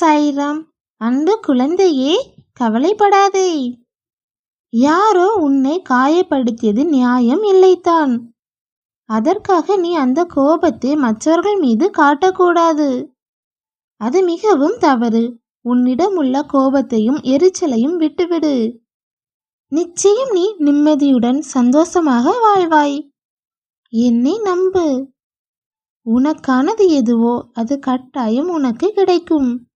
சாய்ராம் அன்பு குழந்தையே கவலைப்படாதே. யாரோ உன்னை காயப்படுத்தியது நியாயம் இல்லைத்தான். அதற்காக நீ அந்த கோபத்தை மற்றவர்கள் மீது காட்டக்கூடாது. அது மிகவும் தவறு. உன்னிடம் உள்ள கோபத்தையும் எரிச்சலையும் விட்டுவிடு. நிச்சயம் நீ நிம்மதியுடன் சந்தோஷமாக வாழ்வாய். என்னை நம்பு. உனக்கானது எதுவோ அது கட்டாயம் உனக்கு கிடைக்கும்.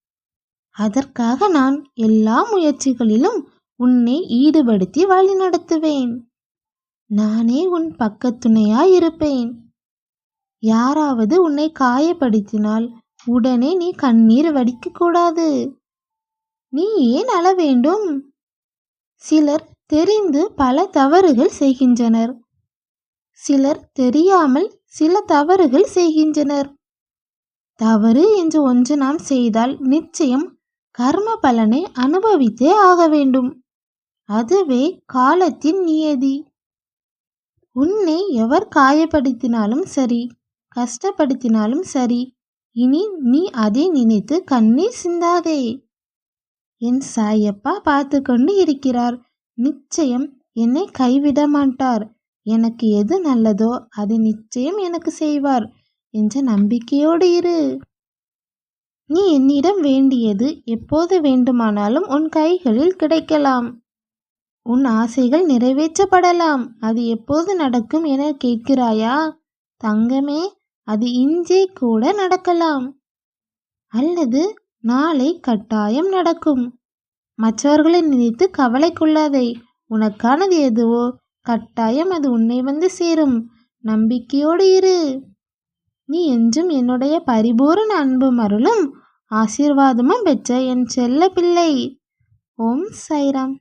அதற்காக நான் எல்லா முயற்சிகளிலும் உன்னை ஈடுபடுத்தி வழிநடத்துவேன் நானே உன் பக்கத்துணையாயிருப்பேன். யாராவது உன்னை காயப்படுத்தினால் உடனே நீ கண்ணீர் வடிக்கக்கூடாது. நீ ஏன் அழ வேண்டும்? சிலர் தெரிந்து பல தவறுகள் செய்கின்றனர். சிலர் தெரியாமல் சில தவறுகள் செய்கின்றனர். தவறு என்று ஒன்று நாம் செய்தால் நிச்சயம் கர்ம பலனை அனுபவித்தே ஆக வேண்டும். அதுவே காலத்தின் நியதி. உன்னை எவர் காயப்படுத்தினாலும் சரி கஷ்டப்படுத்தினாலும் சரி இனி நீ அதை நினைத்து கண்ணீர் சிந்தாதே. என் சாயப்பா பார்த்து கொண்டு இருக்கிறார். நிச்சயம் என்னை கைவிட மாட்டார். எனக்கு எது நல்லதோ அதை நிச்சயம் எனக்கு செய்வார். என்ற நம்பிக்கையோடு இரு. நீ என்னிடம் வேண்டியது எப்போது வேண்டுமானாலும் உன் கைகளில் கிடைக்கலாம். உன் ஆசைகள் நிறைவேற்றப்படலாம். அது எப்போது நடக்கும் என கேட்கிறாயா? தங்கமே அது இன்றே கூட நடக்கலாம். அல்லது நாளை கட்டாயம் நடக்கும். மற்றவர்களை நினைத்து கவலை கொள்ளாதே உனக்கானது எதுவோ? கட்டாயம் அது உன்னை வந்து சேரும். நம்பிக்கையோடு இரு. நீ என்றும் என்னுடைய பரிபூரண அன்பும் அருளும் ஆசீர்வாதமும் பெற்ற என் செல்ல பிள்ளை. ஓம் சைராம்.